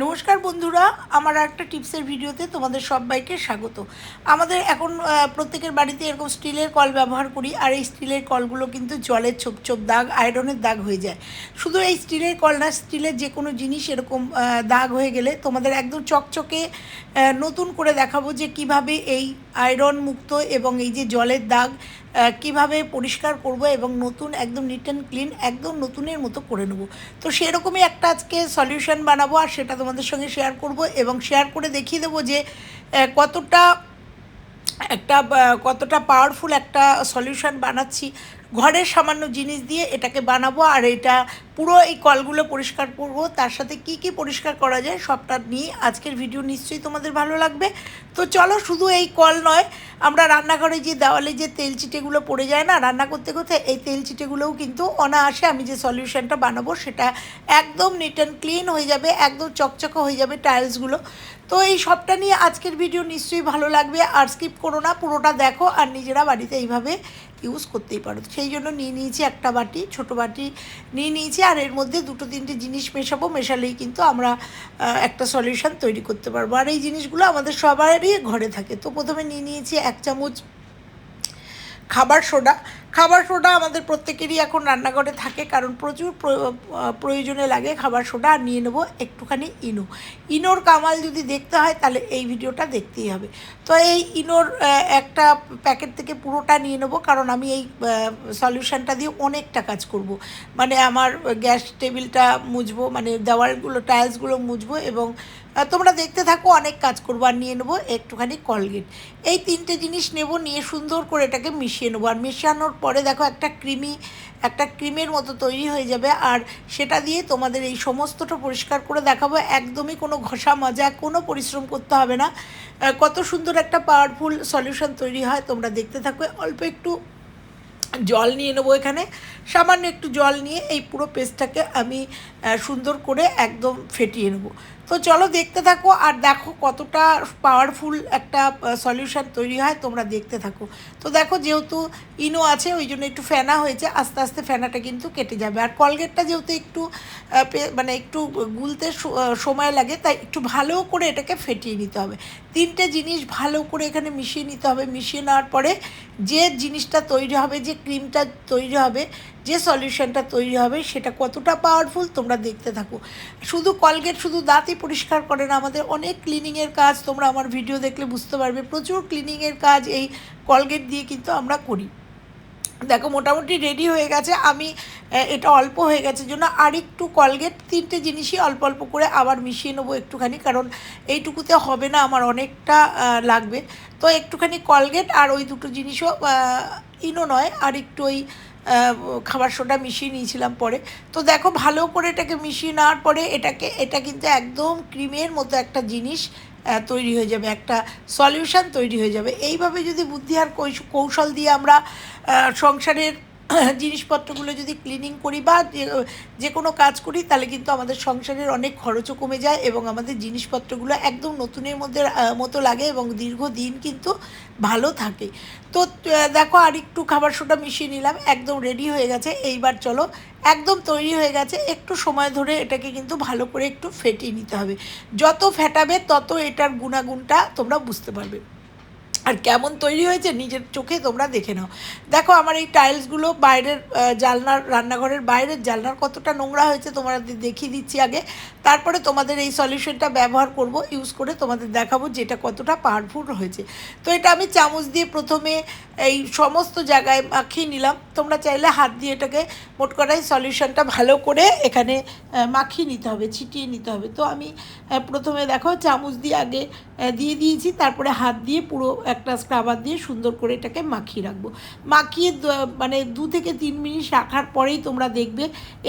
নমস্কার বন্ধুরা, আমার একটা টিপসের ভিডিওতে তোমাদের সবাইকে স্বাগত। আমাদের এখন প্রত্যেকের বাড়িতে এরকম স্টিলের কল ব্যবহার করি, আর এই স্টিলের কলগুলো কিন্তু জলের ছোপ ছোপ দাগ, আয়রনের দাগ হয়ে যায়। শুধু এই স্টিলের কল না, স্টিলের যে কোনো জিনিস এরকম দাগ হয়ে গেলে তোমাদের একদম চকচকে নতুন করে দেখাবো যে কীভাবে এই আয়রন মুক্ত এবং এই যে জলের দাগ কীভাবে পরিষ্কার করব এবং নতুন, একদম নিট অ্যান্ড ক্লিন একদম নতুনের মতো করে নেব। তো সেরকমই একটা আজকে সলিউশন বানাবো, আর সেটা তোমাদের সঙ্গে শেয়ার করব এবং শেয়ার করে দেখিয়ে দেবো যে কতটা একটা কতটা পাওয়ারফুল একটা সলিউশন বানাচ্ছি। ঘরের সামান্য জিনিস দিয়ে এটাকে বানাবো, আর এটা পুরো এই কলগুলো পরিষ্কার করব। তার সাথে কি কি পরিষ্কার করা যায় সবটা নিয়ে আজকের ভিডিও নিশ্চয়ই তোমাদের ভালো লাগবে। তো চলো, শুধু এই কল নয়, আমরা রান্নাঘরে যে দেওয়ালে যে তেল চিটেগুলো পড়ে যায় না, রান্না করতে করতে এই তেল চিটেগুলোও কিন্তু অনায়াসে আমি যে সলিউশনটা বানাবো, সেটা একদম নিট অ্যান্ড ক্লিন হয়ে যাবে, একদম চকচকে হয়ে যাবে টাইলসগুলো তো এই সবটা নিয়ে আজকের ভিডিও নিশ্চয়ই ভালো লাগবে। আর স্কিপ করো না, পুরোটা দেখো আর নিজেরা বাড়িতে এইভাবে ইউজ করতেই পারো। সেই জন্য নিয়ে নিয়েছি একটা বাটি, ছোট বাটি নিয়ে নিয়েছি আর এর মধ্যে দুটো তিনটে জিনিস মেশাবো, মেশালেই কিন্তু আমরা একটা সলিউশন তৈরি করতে পারব। আর এই জিনিসগুলো আমাদের সবারই ঘরে থাকে। তো প্রথমে নিয়ে নিয়েছি এক চামচ খাবার সোডা খাবার সোডা আমাদের প্রত্যেকেরই এখন রান্নাঘরে থাকে, কারণ প্রচুর প্রয়োজনে লাগে খাবার সোডা, আর নিয়ে নেব একটুখানি ইনো। ইনোর কামাল যদি দেখতে হয়, তাহলে এই ভিডিওটা দেখতেই হবে। তো এই ইনোর একটা প্যাকেট থেকে পুরোটা নিয়ে নেব, কারণ আমি এই সলিউশনটা দিয়ে অনেকটা কাজ করব। মানে আমার গ্যাস টেবিলটা মুছবো মানে দেওয়ালগুলো, টাইলসগুলো মুছবো এবং তোমরা দেখতে থাকো, অনেক কাজ করব আর নিয়ে নেব একটুখানি কলগেট এই তিনটে জিনিস নেব, নিয়ে সুন্দর করে এটাকে মিশিয়ে নেব। আর মেশানোর পরে দেখো একটা ক্রিমি, একটা ক্রিমের মতো তৈরি হয়ে যাবে। আর সেটা দিয়ে তোমাদের এই সমস্তটা পরিষ্কার করে দেখাবো। একদমই কোনো ঘষা মাজা, কোনো পরিশ্রম করতে হবে না। কত সুন্দর একটা পাওয়ারফুল সলিউশন তৈরি হয়, তোমরা দেখতে থাকো। অল্প একটু জল নিয়ে নেব এখানে। সামান্য একটু জল নিয়ে এই পুরো পেস্টটাকে আমি সুন্দর করে একদম ফেটিয়ে নেব। তো চলো দেখতে থাকো আর দেখো কতটা পাওয়ারফুল একটা সলিউশন তৈরি হয়, তোমরা দেখতে থাকো। তো দেখো যেহেতু ইনো আছে, ওই জন্য একটু ফেনা হয়েছে, আস্তে আস্তে ফেনাটা কিন্তু কেটে যাবে। আর কলগেটটা যেহেতু একটু মানে একটু গুলতে সময় লাগে, তাই একটু ভালো করে এটাকে ফেটিয়ে নিতে হবে। তিনটে জিনিস ভালো করে এখানে মিশিয়ে নিতে হবে। মিশিয়ে নেওয়ার পরে যে জিনিসটা তৈরি হবে, যে ক্রিমটা তৈরি হবে যে সলিউশনটা তৈরি হবে সেটা কতটা পাওয়ারফুল তোমরা দেখতে থাকো। শুধু কলগেট শুধু দাঁতই পরিষ্কার করে না, আমাদের অনেক ক্লিনিংয়ের কাজ, তোমরা আমার ভিডিও দেখলে বুঝতে পারবে, প্রচুর ক্লিনিংয়ের কাজ এই কলগেট দিয়ে কিন্তু আমরা করি। দেখো, মোটামুটি রেডি হয়ে গেছে, আমি এটা অল্প হয়ে গেছে, জন্য আর একটু কলগেট তিনটে জিনিসই অল্প অল্প করে আবার মিশিয়ে নেব একটুখানি, কারণ এইটুকুতে হবে না, আমার অনেকটা লাগবে। তো একটুখানি কলগেট আর ওই দুটো জিনিসও ইনো নয় আর একটু ওই খাবার সোডা মিশিয়ে নিয়েছিলাম পরে। তো দেখো ভালো করে এটাকে মিশিয়ে নেওয়ার পরে এটাকে, এটা কিন্তু একদম ক্রিমের মতো একটা জিনিস তৈরি হয়ে যাবে, একটা সলিউশন তৈরি হয়ে যাবে। এইভাবে যদি বুদ্ধি আর কৌশল দিয়ে আমরা সংসারের জিনিসপত্রগুলো যদি ক্লিনিং করি বা যে- কোনো কাজ করি, তাহলে কিন্তু আমাদের সংসারের অনেক খরচও কমে যায় এবং আমাদের জিনিসপত্রগুলো একদম নতুনের মধ্যে মতো লাগে এবং দীর্ঘদিন কিন্তু ভালো থাকে। তো দেখো আর একটু খাবার সোটা মিশিয়ে নিলাম, একদম রেডি হয়ে গেছে। এইবার চলো, একদম তৈরি হয়ে গেছে। একটু সময় ধরে এটাকে কিন্তু ভালো করে একটু ফেটিয়ে নিতে হবে। যত ফেটাবে, তত এটার গুণাগুণটা তোমরা বুঝতে পারবে। আর কেমন তৈরি হয়েছে নিজের চোখে তোমরা দেখে নাও। দেখো, আমার এই টাইলসগুলো বাইরের জানলার, রান্নাঘরের বাইরের জানলার কতটা নোংরা হয়েছে তোমরা দেখিয়ে দিচ্ছি আগে। তারপরে তোমাদের এই সলিউশনটা ব্যবহার করব ইউজ করে তোমাদের দেখাবো যেটা কতটা পাওয়ারফুল হয়েছে। তো এটা আমি চামচ দিয়ে প্রথমে এই সমস্ত জায়গায় মাখিয়ে নিলাম। তোমরা চাইলে হাত দিয়ে এটাকে মোট করাই সলিউশনটা ভালো করে এখানে মাখিয়ে নিতে হবে, ছিটিয়ে নিতে হবে। তো আমি প্রথমে দেখো চামচ দিয়ে আগে দিয়ে দিয়েছি। তারপরে হাত দিয়ে পুরো একটা স্ক্রাবার দিয়ে সুন্দর করে এটাকে মাখিয়ে রাখব। মাখিয়ে মানে দু থেকে তিন মিনিট রাখার পরেই তোমরা দেখবে,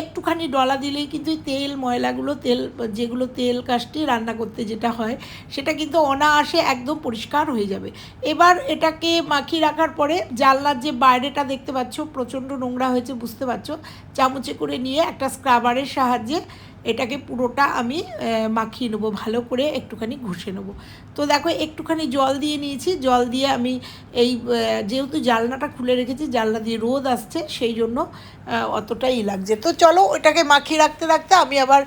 একটুখানি ডলা দিলেই কিন্তু তেল, ময়লাগুলো, তেল, যেগুলো তেল কাস্টে রান্না করতে যেটা হয়, সেটা কিন্তু অনায়াসে একদম পরিষ্কার হয়ে যাবে। এবার এটাকে মাখিয়ে রাখার পরে জানলার যে বাইরেটা দেখতে পাচ্ছ, প্রচণ্ড নোংরা হয়েছে, বুঝতে পারছ? চামচে করে নিয়ে একটা স্ক্রাবারের সাহায্যে এটাকে পুরোটা আমি মাখিয়ে নেব, ভালো করে একটুখানি ঘষে নেব। তো দেখো, একটুখানি জল দিয়ে নিয়েছি। জল দিয়ে আমি এই যেহেতু জালনাটা খুলে রেখেছি, জালনা দিয়ে রোদ আসছে, সেই জন্য অতটাই লাগছে। তো চলো, ওটাকে মাখিয়ে রাখতে রাখতে আমি আবার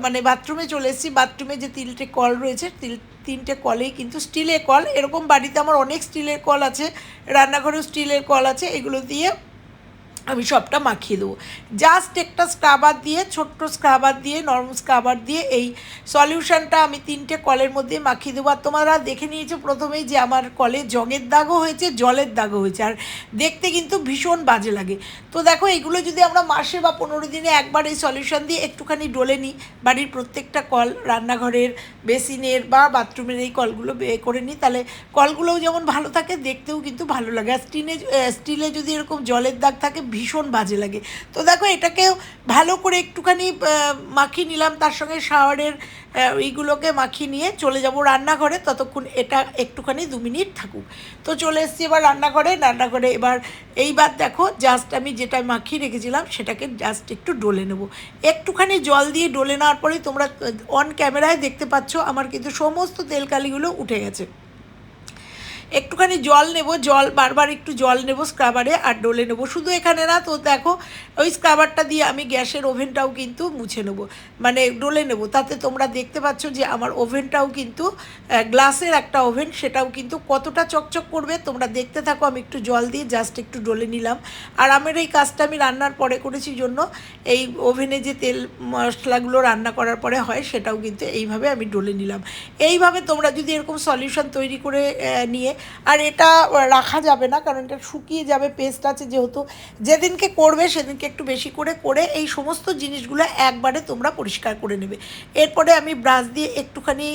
মানে বাথরুমে চলে এসেছি। বাথরুমে যে তিনটে কল রয়েছে, তিল- তিনটে কলেই কিন্তু স্টিলের কল। এরকম বাড়িতে আমার অনেক স্টিলের কল আছে, রান্নাঘরেও স্টিলের কল আছে, এগুলো দিয়ে আমি সবটা মাখিয়ে দেবো। জাস্ট একটা স্ক্রাবার দিয়ে, ছোট্ট স্ক্রাবার দিয়ে নর্মাল স্ক্রাবার দিয়ে এই সলিউশনটা আমি তিনটে কলের মধ্যে মাখিয়ে দেবো। আর তোমরা দেখে নিয়েছো প্রথমেই যে আমার কলে জগের দাগও হয়েছে, জলের দাগও হয়েছে। আর দেখতে কিন্তু ভীষণ বাজে লাগে। তো দেখো, এগুলো যদি আমরা মাসে বা পনেরো দিনে একবার এই সলিউশন দিয়ে একটুখানি ডলে নিই, বাড়ির প্রত্যেকটা কল, রান্নাঘরের, বেসিনের বা বাথরুমের এই কলগুলো বে, করে নিই, তাহলে কলগুলোও যেমন ভালো থাকে, দেখতেও কিন্তু ভালো লাগে। আর স্টিনে স্টিলে যদি এরকম জলের দাগ থাকে ভীষণ বাজে লাগে। তো দেখো, এটাকেও ভালো করে একটুখানি মাখিয়ে নিলাম। তার সঙ্গে শাওয়ারের এইগুলোকে মাখিয়ে নিয়ে চলে যাব রান্নাঘরে। ততক্ষণ এটা একটুখানি দু মিনিট থাকুক। তো চলে এসেছি এবার রান্নাঘরে। রান্নাঘরে এবার এইবার দেখো জাস্ট আমি যেটা মাখিয়ে রেখেছিলাম, সেটাকে জাস্ট একটু ডলে নেব। একটুখানি জল দিয়ে ডলে নেওয়ার পরেই তোমরা অন ক্যামেরায় দেখতে পাচ্ছ, আমার কিন্তু সমস্ত তেলকালিগুলো উঠে গেছে। একটুখানি জল নেব, জল, বারবার একটু জল নেব স্ক্রাবারে আর ডলে নেব। শুধু এখানে না, তো দেখো, ওই স্ক্রাবারটা দিয়ে আমি গ্যাসের ওভেনটাও কিন্তু মুছে নেব। মানে ডলে নেব। তাতে তোমরা দেখতে পাচ্ছ যে আমার ওভেনটাও কিন্তু গ্লাসের একটা ওভেন, সেটাও কিন্তু কতটা চকচক করবে, তোমরা দেখতে থাকো। আমি একটু জল দিয়ে জাস্ট একটু ডলে নিলাম। আর আমার এই কাজটা আমি রান্নার পরে করেছি জন্য, এই ওভেনে যে তেল মশলাগুলো রান্না করার পরে হয়, সেটাও কিন্তু এইভাবে আমি ডলে নিলাম। এইভাবে তোমরা যদি এরকম সলিউশন তৈরি করে নিয়ে আর এটা রাখা যাবে না, কারণ এটা শুকিয়ে যাবে পেস্ট আছে যেহেতু। যেদিনকে করবে, সেদিনকে একটু বেশি করে করে এই সমস্ত জিনিসগুলো একবারে তোমরা পরিষ্কার করে নেবে। এরপরে আমি ব্রাশ দিয়ে একটুখানি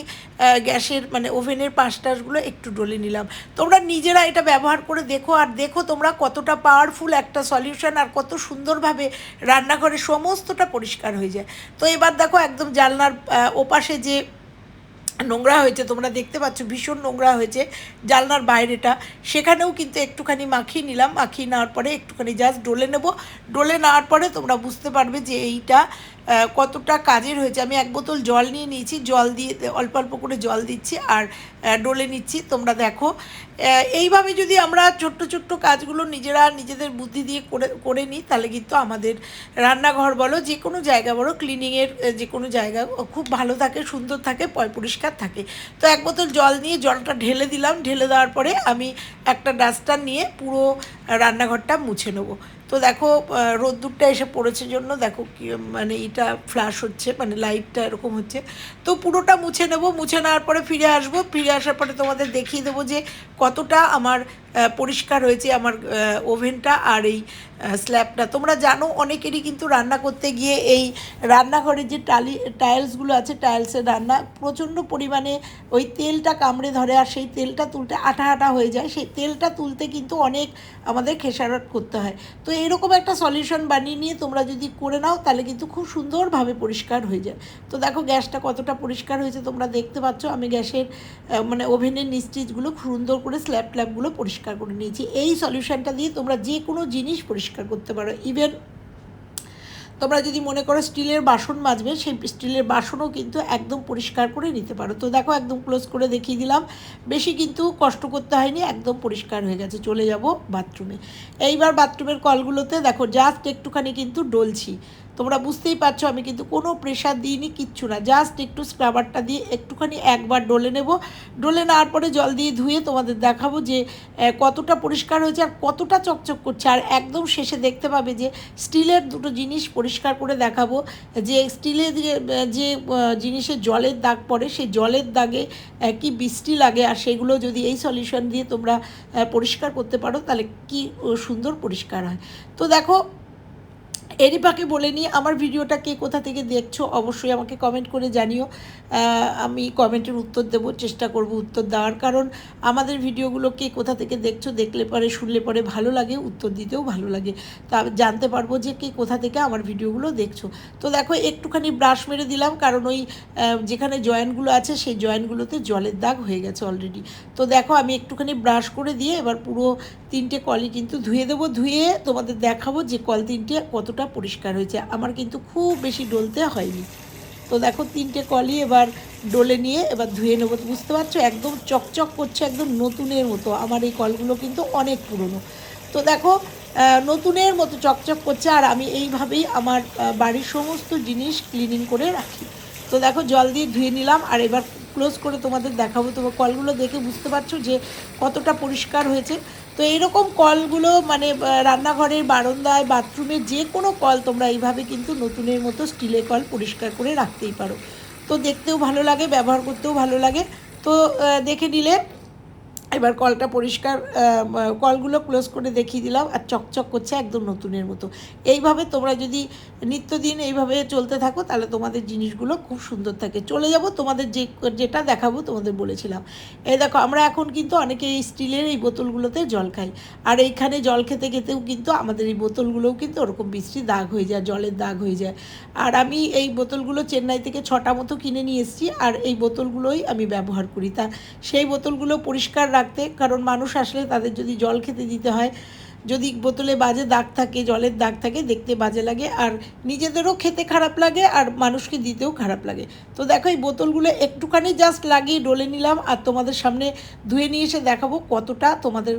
গ্যাসের মানে ওভেনের পাশটাশগুলো একটু ডলে নিলাম। তোমরা নিজেরা এটা ব্যবহার করে দেখো, আর দেখো তোমরা কতটা পাওয়ারফুল একটা সলিউশন আর কত সুন্দরভাবে রান্নাঘরে সমস্তটা পরিষ্কার হয়ে যায়। তো এবার দেখো একদম জানলার ওপাশে যে নোংরা হয়েছে, তোমরা দেখতে পাচ্ছ, ভীষণ নোংরা হয়েছে জালনার বাইরেটা। সেখানেও কিন্তু একটুখানি মাখিয়ে নিলাম, মাখিয়ে নেওয়ার পরে একটুখানি জাস্ট ডলে নেব। ডলে নেওয়ার পরে তোমরা বুঝতে পারবে যে এইটা কতটা কাজের হয়েছে। আমি এক বোতল জল নিয়ে নিয়েছি, জল দিয়ে অল্প অল্প করে জল দিচ্ছি আর ডলে নিচ্ছি, তোমরা দেখো। এইভাবে যদি আমরা ছোট্ট ছোট্ট কাজগুলো নিজেরা নিজেদের বুদ্ধি দিয়ে করে করে নিই, তাহলে কিন্তু আমাদের রান্নাঘর বলো, যে কোনো জায়গা বলো ক্লিনিংয়ের যে কোনো জায়গা খুব ভালো থাকে, সুন্দর থাকে, পয় পরিষ্কার থাকে। তো এক বোতল জল নিয়ে জলটা ঢেলে দিলাম, ঢেলে দেওয়ার পরে আমি একটা ডাস্টার নিয়ে পুরো রান্নাঘরটা মুছে নেব। তো দেখো রোদ্দুরটা এসে পড়েছে জন্য দেখো কি মানে এটা ফ্ল্যাশ হচ্ছে মানে লাইটটা এরকম হচ্ছে। তো পুরোটা মুছে নেব, মুছে নেওয়ার পরে ফিরে আসব। ফিরে আসার পরে তোমাদের দেখিয়ে দেবো যে কতটা আমার পরিষ্কার হয়েছে আমার ওভেনটা আর এই স্ল্যাবটা তোমরা জানো, অনেকেরই কিন্তু রান্না করতে গিয়ে এই রান্নাঘরের যে টালি টাইলসগুলো আছে টাইলসের রান্না প্রচণ্ড পরিমাণে ওই তেলটা কামড়ে ধরে আর সেই তেলটা তুলতে আঠা আঠা হয়ে যায়। সেই তেলটা তুলতে কিন্তু অনেক আমাদের খেসারত করতে হয়। তো এরকম একটা সলিউশন বানিয়ে নিয়ে তোমরা যদি করে নাও, তাহলে কিন্তু খুব সুন্দরভাবে পরিষ্কার হয়ে যায়। তো দেখো, গ্যাসটা কতটা পরিষ্কার হয়েছে তোমরা দেখতে পাচ্ছ। আমি গ্যাসের মানে ওভেনের নিস্টিচগুলো সুন্দর করে স্ল্যাব ট্ল্যাবগুলো পরিষ্কার করে নিয়েছি। এই সলিউশনটা দিয়ে তোমরা যে কোনো জিনিস পরিষ্কার করতে পারো। ইভেন তোমরা যদি মনে করো স্টিলের বাসন মাজবে, সেই স্টিলের বাসনও কিন্তু একদম পরিষ্কার করে নিতে পারো। তো দেখো একদম ক্লোজ করে দেখিয়ে দিলাম। বেশি কিন্তু কষ্ট করতে হয়নি, একদম পরিষ্কার হয়ে গেছে। চলে যাব বাথরুমে এইবার বাথরুমের কলগুলোতে দেখো জাস্ট একটুখানি কিন্তু ডলছি। তোমরা বুঝতেই পারছ, আমি কিন্তু কোনো প্রেশার দিইনি, কিচ্ছু না। জাস্ট একটু স্ক্রাবারটা দিয়ে একটুখানি একবার ডলে নেব। ডলে নেওয়ার পরে জল দিয়ে ধুয়ে তোমাদের দেখাবো যে কতটা পরিষ্কার হয়েছে আর কতটা চকচক করছে। আর একদম শেষে দেখতে পাবে যে, স্টিলের দুটো জিনিস পরিষ্কার করে দেখাবো। যে, স্টিলের যে জিনিসের জলের দাগ পড়ে, সেই জলের দাগে কি বৃষ্টি লাগে আর সেগুলো যদি এই সলিউশন দিয়ে তোমরা পরিষ্কার করতে পারো, তাহলে কি সুন্দর পরিষ্কার হয়। তো দেখো এরই পাকে বলে নিই আমার ভিডিওটা কে কোথা থেকে দেখছ অবশ্যই আমাকে কমেন্ট করে জানিও। আমি কমেন্টের উত্তর দেবো, চেষ্টা করব উত্তর দেওয়ার। কারণ আমাদের ভিডিওগুলো কে কোথা থেকে দেখছ দেখলে পরে, শুনলে পরে ভালো লাগে, উত্তর দিতেও ভালো লাগে। তা জানতে পারব যে কে কোথা থেকে আমার ভিডিওগুলো দেখছ। তো দেখো, একটুখানি ব্রাশ মেরে দিলাম, কারণ ওই যেখানে জয়েন্টগুলো আছে সেই জয়েন্টগুলোতে জলের দাগ হয়ে গেছে অলরেডি তো দেখো, আমি একটুখানি ব্রাশ করে দিয়ে এবার পুরো তিনটে কলই কিন্তু ধুয়ে দেবো। ধুয়ে তোমাদের দেখাবো যে কল তিনটে কতটা কতটা পরিষ্কার হয়েছে। আমার কিন্তু খুব বেশি ডলতে হয়নি। তো দেখো, তিনটে কলই এবার ডলে নিয়ে এবার ধুয়ে নেব। বুঝতে পারছ, একদম চকচক করছে, একদম নতুনের মতো। আমার এই কলগুলো কিন্তু অনেক পুরনো। তো দেখো নতুনের মতো চকচক করছে, আর আমি এইভাবেই আমার বাড়ির সমস্ত জিনিস ক্লিনিং করে রাখি। তো দেখো, জল দিয়ে ধুয়ে নিলাম, আর এবার ক্লোজ করে তোমাদের দেখাবো। তোমার কলগুলো দেখে বুঝতে পারছ যে কতটা পরিষ্কার হয়েছে। তো এইরকম কলগুলো মানে রান্নাঘরের বারান্দায়, বাথরুমে যে কোনো কল তোমরা এইভাবে কিন্তু নতুনের মতো স্টিলের কল পরিষ্কার করে রাখতেই পারো। তো দেখতেও ভালো লাগে, ব্যবহার করতেও ভালো লাগে। তো দেখে নিলে এবার কলটা পরিষ্কার কলগুলো ক্লোজ করে দেখিয়ে দিলাম আর চকচক করছে একদম নতুনের মতো। এইভাবে তোমরা যদি নিত্যদিন এইভাবে চলতে থাকো, তাহলে তোমাদের জিনিসগুলো খুব সুন্দর থাকে। চলে যাব, তোমাদের যে, যেটা দেখাবো তোমাদের বলেছিলাম। এই দেখো, আমরা এখন কিন্তু অনেকে এই স্টিলের এই বোতলগুলোতে জল খাই। আর এইখানে জল খেতে খেতেও কিন্তু আমাদের এই বোতলগুলোও কিন্তু ওরকম বৃষ্টি দাগ হয়ে যায়, জলের দাগ হয়ে যায়। আর আমি এই বোতলগুলো চেন্নাই থেকে ছটা মতো কিনে নিয়ে এসেছি, আর এই বোতলগুলোই আমি ব্যবহার করি। তা সেই বোতলগুলো পরিষ্কার রাখতে কারণ মানুষ আসলে তাদের যদি জল খেতে দিতে হয় যদি বোতলে বাজে দাগ থাকে, জলের দাগ থাকে, দেখতে বাজে লাগে আর নিজেদেরও খেতে খারাপ লাগে আর মানুষকে দিতেও খারাপ লাগে। তো দেখো এই বোতলগুলো একটুখানি জাস্ট লাগিয়ে ডলে নিলাম আর তোমাদের সামনে ধুয়ে নিয়ে এসে দেখাবো কতটা তোমাদের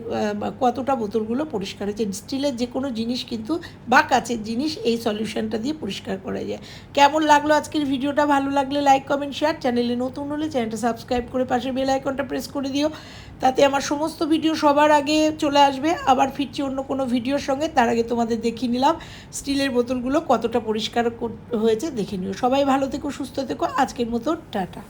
কতটা বোতলগুলো পরিষ্কার হয়েছে। স্টিলের যে কোনো জিনিস কিন্তু বা কাচের জিনিস এই সলিউশনটা দিয়ে পরিষ্কার করা যায়। কেমন লাগল আজকের ভিডিওটা? ভালো লাগলে লাইক কমেন্ট শেয়ার চ্যানেলে নতুন হলে চ্যানেলটা সাবস্ক্রাইব করে পাশে বেল আইকনটা প্রেস করে দিও। তাতে আমার সমস্ত ভিডিও সবার আগে চলে আসবে। আবার ফিরছি অন্য কোনো ভিডিওর সঙ্গে, তার আগে তোমাদের দেখিয়ে নিলাম স্টিলের বোতলগুলো কতটা পরিষ্কার কর- হয়েছে, দেখে নিও। সবাই ভালো থেকো, সুস্থ থেকো, আজকের মতো, টাটা।